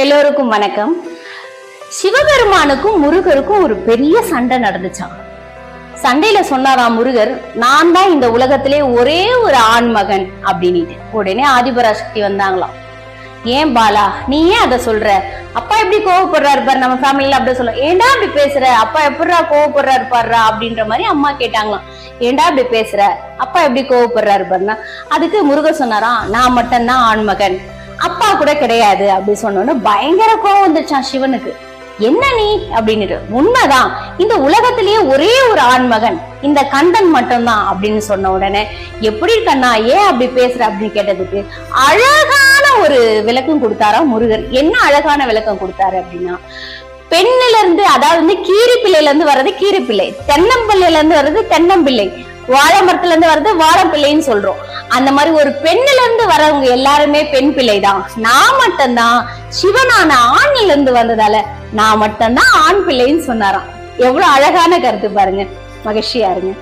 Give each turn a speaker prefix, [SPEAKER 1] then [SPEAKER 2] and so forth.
[SPEAKER 1] எல்லோருக்கும் வணக்கம். சிவபெருமானுக்கும் முருகருக்கும் ஒரு பெரிய சண்டை நடந்துச்சான் சண்டையில சொன்னாராம் முருகர் நான் தான் இந்த உலகத்திலே ஒரே ஒரு ஆண் மகன் அப்படின்னுட்டு. உடனே ஆதிபராசக்தி வந்தாங்களாம். ஏன் பாலா நீ ஏன் அதை சொல்ற? அப்பா எப்படி கோவப்படுறாரு பாரு நம்ம ஃபேமிலியில அப்படி சொல்ல ஏண்டா அப்படி பேசுற? அப்பா எப்படிரா கோவப்படுறாரு பாருறா அப்படின்ற மாதிரி அம்மா கேட்டாங்களாம். ஏன்டா இப்படி பேசுற? அப்பா எப்படி கோவப்படுறாரு பாருன்னா அதுக்கு முருகர் சொன்னாராம் நான் மட்டும்தான் ஆண்மகன் அப்பா கூட கிடையாது அப்படி சொன்னோன்னு பயங்கர கோவம் வந்துச்சான் சிவனுக்கு. என்ன நீ? அப்படின்னுட்டு. உண்மைதான். இந்த உலகத்திலேயே ஒரே ஒரு ஆண்மகன். இந்த கந்தன் மட்டும்தான். அப்படின்னு சொன்ன உடனே எப்படி கண்ணா ஏன் அப்படி பேசுற? அப்படின்னு கேட்டதுக்கு அழகான ஒரு விளக்கம் கொடுத்தாரா முருகர் என்ன அழகான விளக்கம் கொடுத்தாரு அப்படின்னா பெண்ணில இருந்து அதாவது வந்து கீரிப்பிள்ளையில இருந்து வர்றது கீரிப்பிள்ளை. தென்னம்பிள்ளையில இருந்து வர்றது தென்னம்பிள்ளை. வாழை மரத்துல இருந்து வர்றது வாழைப்பிள்ளைன்னு சொல்றோம். அந்த மாதிரி ஒரு பெண்ணுல இருந்து வரவங்க எல்லாருமே பெண் பிள்ளை தான் நான் மட்டும்தான் சிவனான ஆண்ல இருந்து வந்ததால நான் மட்டும்தான் ஆண் பிள்ளைன்னு சொன்னாராம். எவ்வளவு அழகான கருத்து பாருங்க. மகிழ்ச்சியா இருங்க.